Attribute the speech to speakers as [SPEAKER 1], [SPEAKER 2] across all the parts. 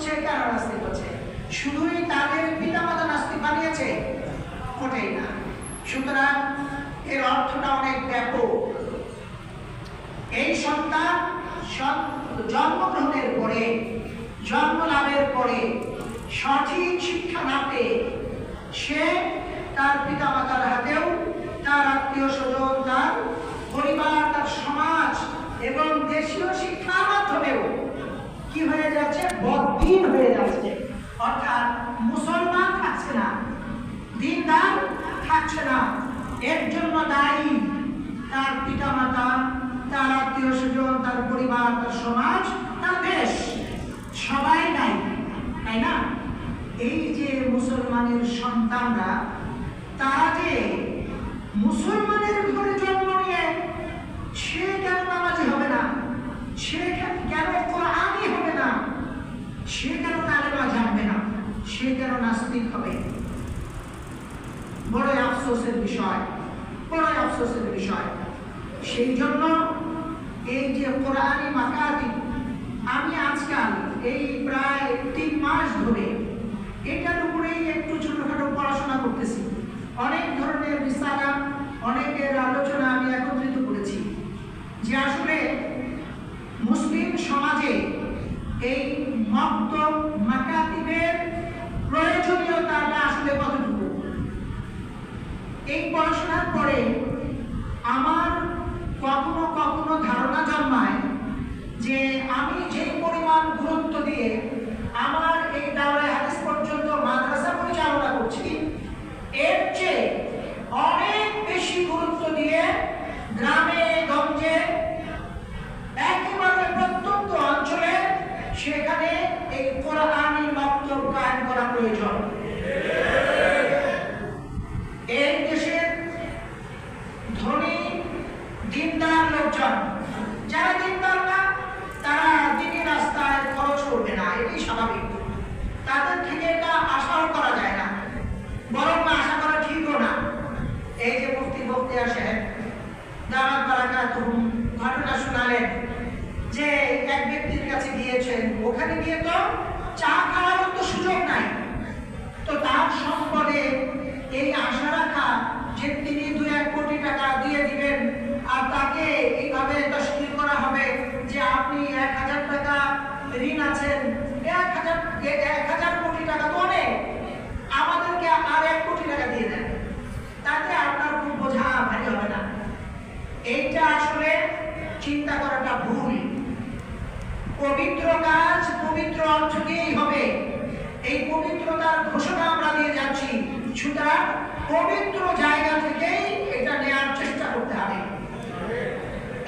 [SPEAKER 1] হচ্ছে কেন নাস্তিক হচ্ছে শুধুই তাদের পিতামাতা নাস্তিক বানিয়েছে? মোটেই না। সুতরাং এর অর্থটা অনেক ব্যাপক। এই সন্তান জন্মগ্রহণের পরে জন্ম লাভের পরে সঠিক শিক্ষা না পেয়ে সে তার পিতামাতার হাতেও তার আত্মীয় স্বজন তার পরিবার, তার সমাজ এবং দেশীয় শিক্ষার মাধ্যমেও কি হয়ে যাচ্ছে বদ্দিন হয়ে যাচ্ছে অর্থাৎ মুসলমান থাকছে না দিনদার থাকছে না এর জন্য দায়ী তার পিতা মাতা তার আত্মীয় স্বজন, তার পরিবার, তার সমাজ, তার দেশ। সবাই নাই, তাই না? এই যে মুসলমানের সন্তানরা, তারা যে মুসলমানের ঘরে জন্ম নিয়ে সে কেন নামাজি হবে না সে কেন- কেন কোরআনই হবে না সে কেন কালেমা জানবে না সে কেন নাস্তিক হবে বড়ই আফসোসের বিষয় বড়ই আফসোসের বিষয়। সেই জন্য এই যে কোরআনি মাকাতি আমি আজকাল এই প্রায় তিন মাস ধরে এটার উপরেই একটু ছোটখাটো পড়াশোনা করতেছি। অনেক ধরনের বিস্তারা অনেকের আলোচনা আমি একত্রিত করেছি। যে আসলে মুসলিম সমাজে এই মক্ত মাকাতিবের প্রয়োজনীয়তাটা আসলে কতটুকু? এই পড়াশোনার পরে আমার কখনো কখনো ধারণা জন্মায় যে আমি যে পরিমাণ গুরুত্ব দিয়ে আমার এই দাওয়ায় হাদিস পর্যন্ত মাদ্রাসা পরিচালনা করছি, এর চেয়ে অনেক বেশি গুরুত্ব দিয়ে গ্রামে গঞ্জে একেবারে প্রত্যন্ত অঞ্চলে সেখানে এই কোরআনী বক্তব্য কায়েম করা প্রয়োজন এই দেশের ধনী দিনদার লোকজন যারা দিনদার না তারা দিনী রাস্তায় খরচ করবে না এটি স্বাভাবিক তাদের থেকে এটা আশাও করা যায় না বরং না আশা করা ঠিকও না এই যে মুফতি বলতে আসে দামাত বারাকাত ঘটনা শোনালেন যে এক ব্যক্তির গিয়েছেন ওখানে গিয়ে তো চা খাওয়ার তো সুযোগ নাই। তো তার সম্পদে এই আশা রাখা যে তিনি দু এক কোটি টাকা দিয়ে দিবেন, আর তাকে এইভাবে তশকিল করা হবে যে আপনি এক হাজার টাকা ঋণ আছেন? এক হাজার এক হাজার কোটি টাকা তো অনেক। আমাদেরকে আর এক কোটি টাকা দিয়ে দেন। তাতে আপনার খুব বোঝা ভারী হবে না। এইটা আসলে চিন্তা করাটা ভুল। পবিত্র কাজ পবিত্র অর্থকেই হবে। এই পবিত্রতার ঘোষণা আমরা দিয়ে যাচ্ছি। সুতরাং পবিত্র জায়গা থেকেই এটা নেওয়ার চেষ্টা করতে হবে।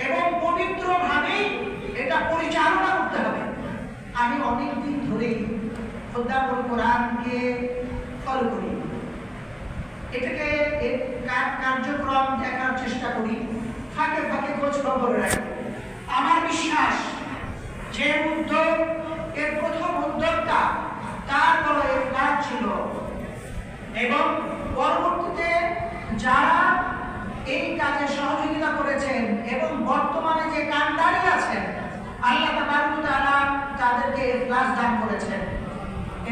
[SPEAKER 1] এবং পবিত্র ভাবেই এটা পরিচালনা করতে হবে। আমি অনেক দিন ধরেই খোদ্দাপুর কোরআনকে ফলো করি। এটাকে কার্যক্রম দেখার চেষ্টা করি। ফাঁকে ফাঁকে খোঁজ খবর রাখি আমার বিশ্বাস যে উদ্যোগ এর প্রথম উদ্যোগটা তার বড় এর কাজ ছিল। এবং পরবর্তীতে যারা এই কাজে সহযোগিতা করেছেন এবং বর্তমানে যে কান্ডারি আছেন, আল্লাহ তাআলা তাদেরকে ক্লাস দান করেছেন।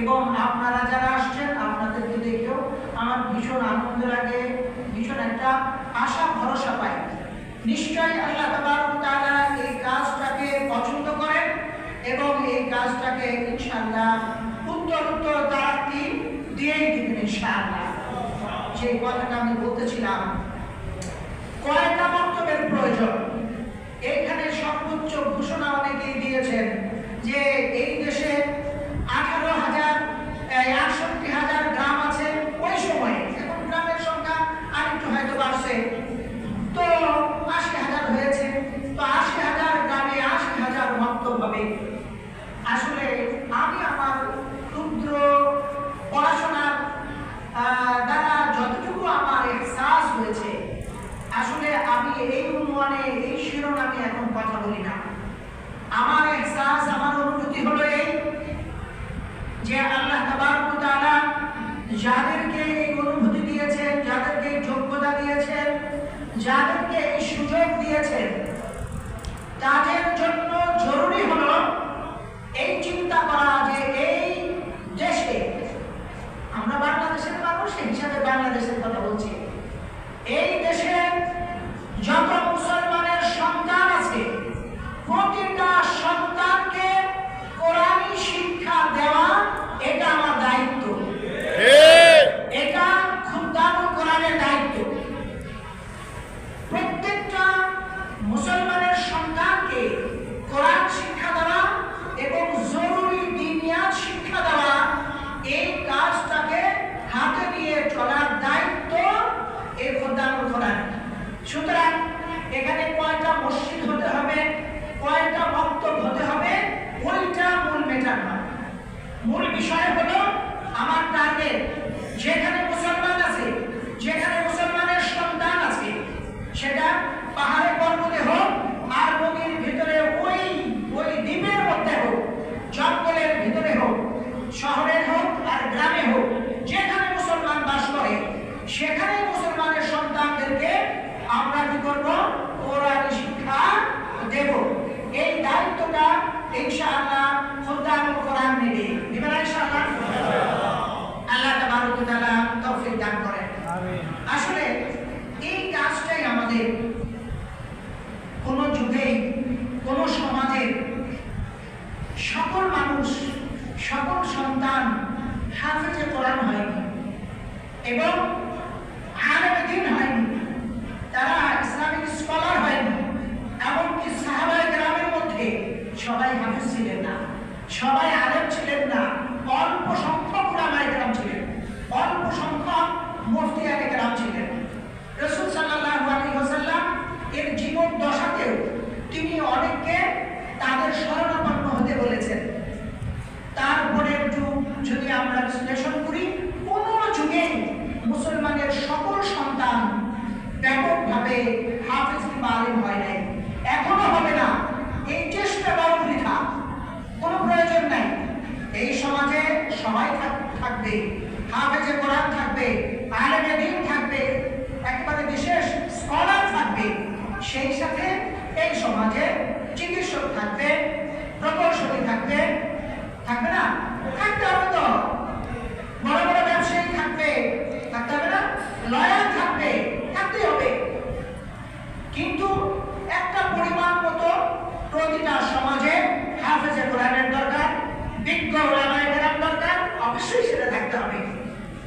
[SPEAKER 1] এবং আপনারা যারা আসছেন, আপনাদেরকে দেখেও আমার ভীষণ আনন্দ লাগে, ভীষণ একটা আশা, ভরসা পাই নিশ্চয়ই আল্লাহ তাবারক তাআলা এই কাজটাকে পছন্দ করেন এবং এই কাজটাকে ইনশাআল্লাহ উত্তর উত্তর তারাক্তি দিয়েই দিবেন ইনশাআল্লাহ। যে কথাটা আমি বলতেছিলাম কয়টা বক্তব্যের প্রয়োজন। এখানে সর্বোচ্চ ঘোষণা অনেকেই দিয়েছেন যে যাদেরকে এই সুযোগ দিয়েছেন, তাদের জন্য জরুরি হল এই চিন্তা করা যে এই দেশে আমরা বাংলাদেশের মানুষ হিসাবে বাংলাদেশের কথা বলছি। এই দেশে যত মুসলমানের সন্তান আছে, প্রতিটা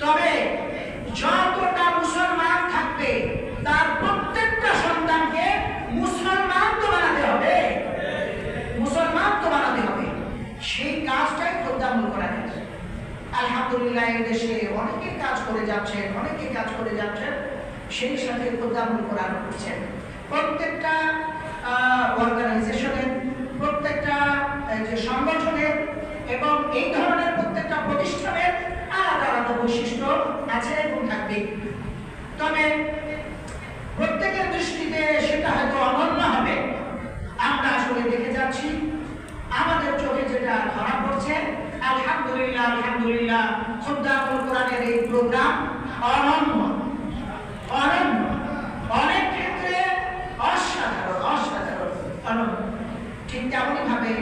[SPEAKER 1] তবে যতটা মুসলমান থাকবে, তার প্রত্যেকটা সন্তানকে মুসলমান তো বানাতে হবে। মুসলমান তো বানাতে হবে। সেই কাজটাই খোদ্দামূল করা গেছে আলহামদুলিল্লাহ, এই দেশে অনেকে কাজ করে যাচ্ছেন, অনেকে কাজ করে যাচ্ছেন, সেই সাথে খোদ্দামূল কোরআন করছেন। প্রত্যেকটা অর্গানাইজেশনের প্রত্যেকটা যে সংগঠনের এবং এই ধরনের প্রত্যেকটা প্রতিষ্ঠানের আলাদা আলাদা বৈশিষ্ট্য আছে এবং থাকবে। তবে প্রত্যেকের দৃষ্টিতে সেটা হয়তো অনন্য হবে। আমরা আসলে দেখে যাচ্ছি, আমাদের চোখে যেটা ধরা পড়ছে, আলহামদুলিল্লাহ আলহামদুলিল্লাহ খুদ্দামুল কোরআনের এই প্রোগ্রাম অনন্য অনন্য, অনেক ক্ষেত্রে অসাধারণ অসাধারণ, অনন্য। ঠিক তেমনই ভাবে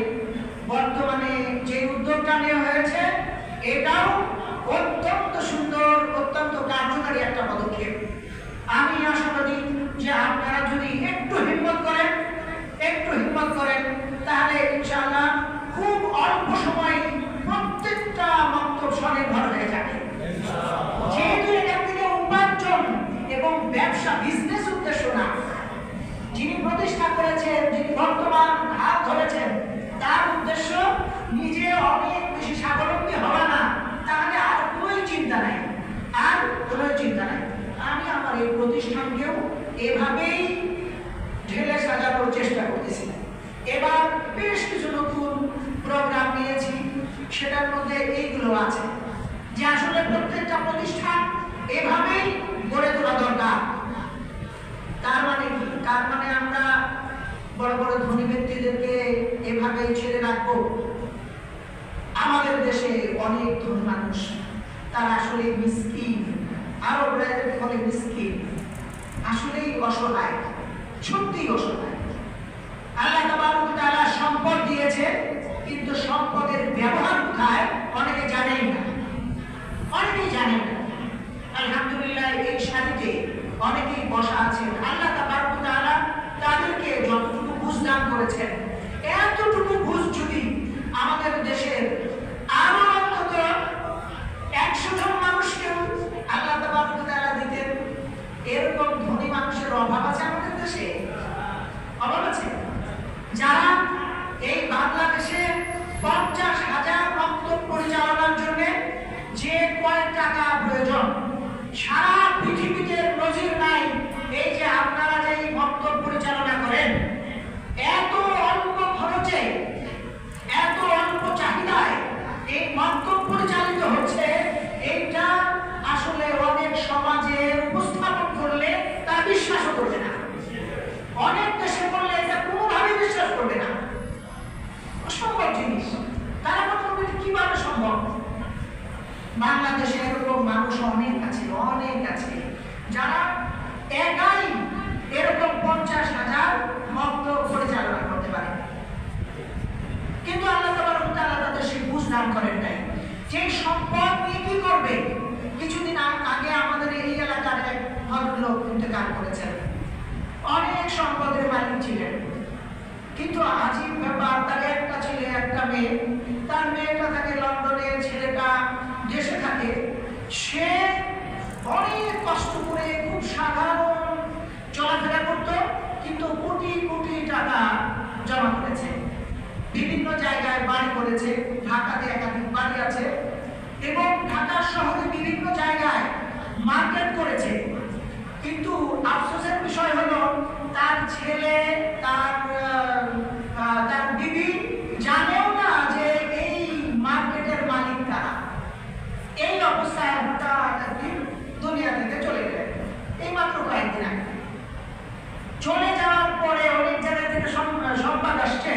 [SPEAKER 1] বর্তমানে যে উদ্যোগটা নেওয়া হয়েছে, এটাও What? এভাবেই ঢেলে সাজানোর চেষ্টা করতেছি। এবার বেশ কিছু নতুন প্রোগ্রাম নিয়েছি, সেটার মধ্যে এইগুলো আছে, যে আসলে প্রত্যেকটা প্রতিষ্ঠান এভাবেই গড়ে তোলা দরকার। তার মানে কি? তার মানে আমরা বড় বড় ধনী ব্যক্তিদেরকে এভাবেই ছেড়ে রাখব। আমাদের দেশে অনেক ধনী মানুষ, তারা আসলে মিসকিন আরও ফলে মিসকিন আসলেই অসহায়, সত্যিই অসহায়। আল্লাহ তাআলা সম্পদ দিয়েছে, কিন্তু সম্পদের ব্যবহার কোথায়? অনেকে জানেই না। অনেকেই জানেন না। আলহামদুলিল্লাহ, এই সারিতে অনেকেই বসা আছেন। আল্লাহ তাআলা তাদেরকে যতটুকু বুঝ দান করেছেন, এতটুকু বুঝ যদি আমাদের দেশের আরও অন্তত একশো জন মানুষকেও আল্লাহ তাবারক তাআলা দিতেন এরকম ধনী মানুষের অভাব আছে আমাদের দেশে অভাব আছে যারা এই বাংলাদেশে পঞ্চাশ হাজার বক্তব্য পরিচালনার জন্য যে কয় টাকা প্রয়োজন সারা পৃথিবীতে নজির নাই এই যে আপনারা যে এই বক্তব্য পরিচালনা করেন এত অল্প খরচে এত অল্প চাহিদায় এই বক্তব্য পরিচালিত হচ্ছে এইটা আসলে অনেক সমাজে উপস্থাপন করলে তারা বিশ্বাসও করবে না অনেক দেশে বললে এটা কোনোভাবে বিশ্বাস করবে না অসম্ভব জিনিস তারা মনে করবে এটা কীভাবে সম্ভব বাংলাদেশে এরকম মানুষ অনেক আছে অনেক আছে। যারা একাই এরকম পঞ্চাশ হাজার ভক্ত পরিচালনা করতে পারে। কিন্তু আল্লাহ তাআলা তাদের সেই বুঝ করেন নাই। যে সম্পদ নিয়ে কি করবে? কিছুদিন আগে আমাদের এই এলাকার এক ভদ্রলোক ইন্তেকাল করেছেন। অনেক সম্পদের মালিক ছিলেন। কিন্তু আজীব ব্যাপার, তার একটা ছেলে, একটা মেয়ে। তার মেয়েটা থাকে লন্ডনে ছেলেটা থাকে সে অনেক কষ্ট করে খুব সাধারণ চলাফেরা করত, কিন্তু কোটি কোটি টাকা জমা করেছে। বিভিন্ন জায়গায় বাড়ি করেছে, ঢাকাতে একাধিক বাড়ি আছে, এবং ঢাকা শহরে বিভিন্ন জায়গায় মার্কেট করেছে। কিন্তু আফসোসের বিষয় হলো, তার ছেলে, তার আহ, আহ, তার বিবি জানেও না যে এই মার্কেটের মালিক কারা এই অবস্থায় হঠাৎ একদিন দুনিয়া থেকে চলে গেলেন এই মাত্র কয়েকদিন আগে চলে যাওয়ার পরে অনেক জায়গা থেকে সম- সংবাদ আসছে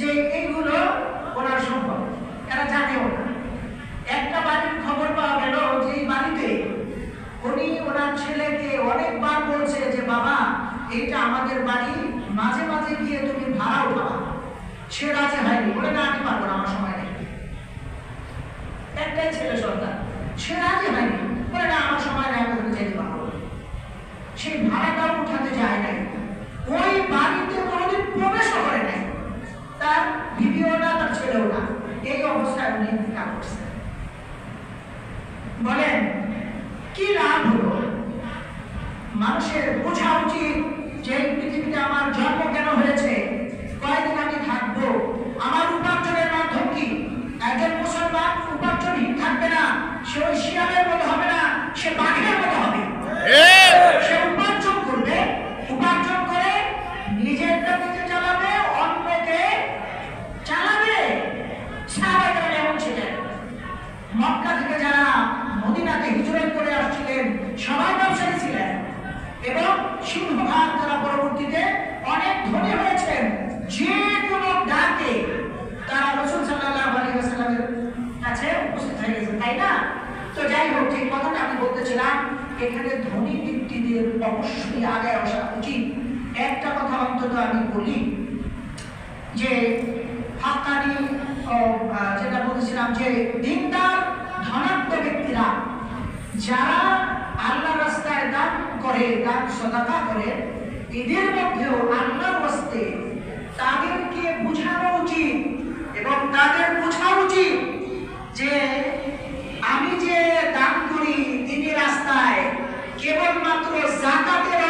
[SPEAKER 1] যে এইগুলো ওনার সম্পদ। এরা জানেও না। একটা বাড়ির খবর পাওয়া গেল যে এই বাড়িতে উনি ওনার ছেলেকে অনেকবার বলছে যে, বাবা, এইটা আমাদের বাড়ি। মাঝে মাঝে গিয়ে তুমি ভাড়া উঠাবা সে রাজি হয়নি। বলে, না, আমি পারব না, আমার সময় নেই। একটাই ছেলে সন্তান। সে রাজি হয়নি বলে না আমার সময় নেই আমি ওখানে যেতে পারব না। সেই ভাড়াটাও উঠাতে যায় নাই ওই বাড়িতে কোনোদিন প্রবেশও করে নাই তার বিবিও না এই অবস্থায় উনি করছেন বলেন, কি লাভ হলো? মানুষের বোঝা উচিত যে পৃথিবীতে আমার জন্ম কেন হয়েছে, কয়দিন আমি থাকব, আমার উপার্জনের মাধ্যম কি? একজন মুসলমান উপার্জনহীন থাকবে না, সে ওই শিয়ালের মতো হবে না, সে বাঘের মতো হবে সে উপার্জন করবে উপার্জন করে নিজেরটা নিজে চালাবে অন্যকে চালাবে সাহাবাহিক এমন ছিলেন মক্কা থেকে যারা মদিনাতে হিজরত করে আসছিলেন সবাই ব্যবসায়ী ছিলেন এবং সিংহভাগ তারা পরবর্তীতে অনেক ধনী হয়েছেন যে কোনো ডাকে তারা রসুল সাল্লাল্লাহু আলাইহি ওয়াসাল্লামের কাছে উপস্থিত হয়ে গেছেন তাই না তো যাই হোক যে কথাটা আমি বলতেছিলাম এখানে ধনী ব্যক্তিদের আগে আসা উচিত একটা কথা অন্তত আমি বলি, যে হাক্কানি যেটা বলেছিলাম যে দিনদার ধনাত্ম ব্যক্তিরা, যারা আল্লাহ রাস্তায় দান করে, দান সদাকা করে, এদের মধ্যেও আল্লাহর রাস্তে তাদেরকে বোঝানো উচিত এবং তাদের বোঝা উচিত যে আমি যে দান করি দিনী রাস্তায়, কেবলমাত্র জাকাতের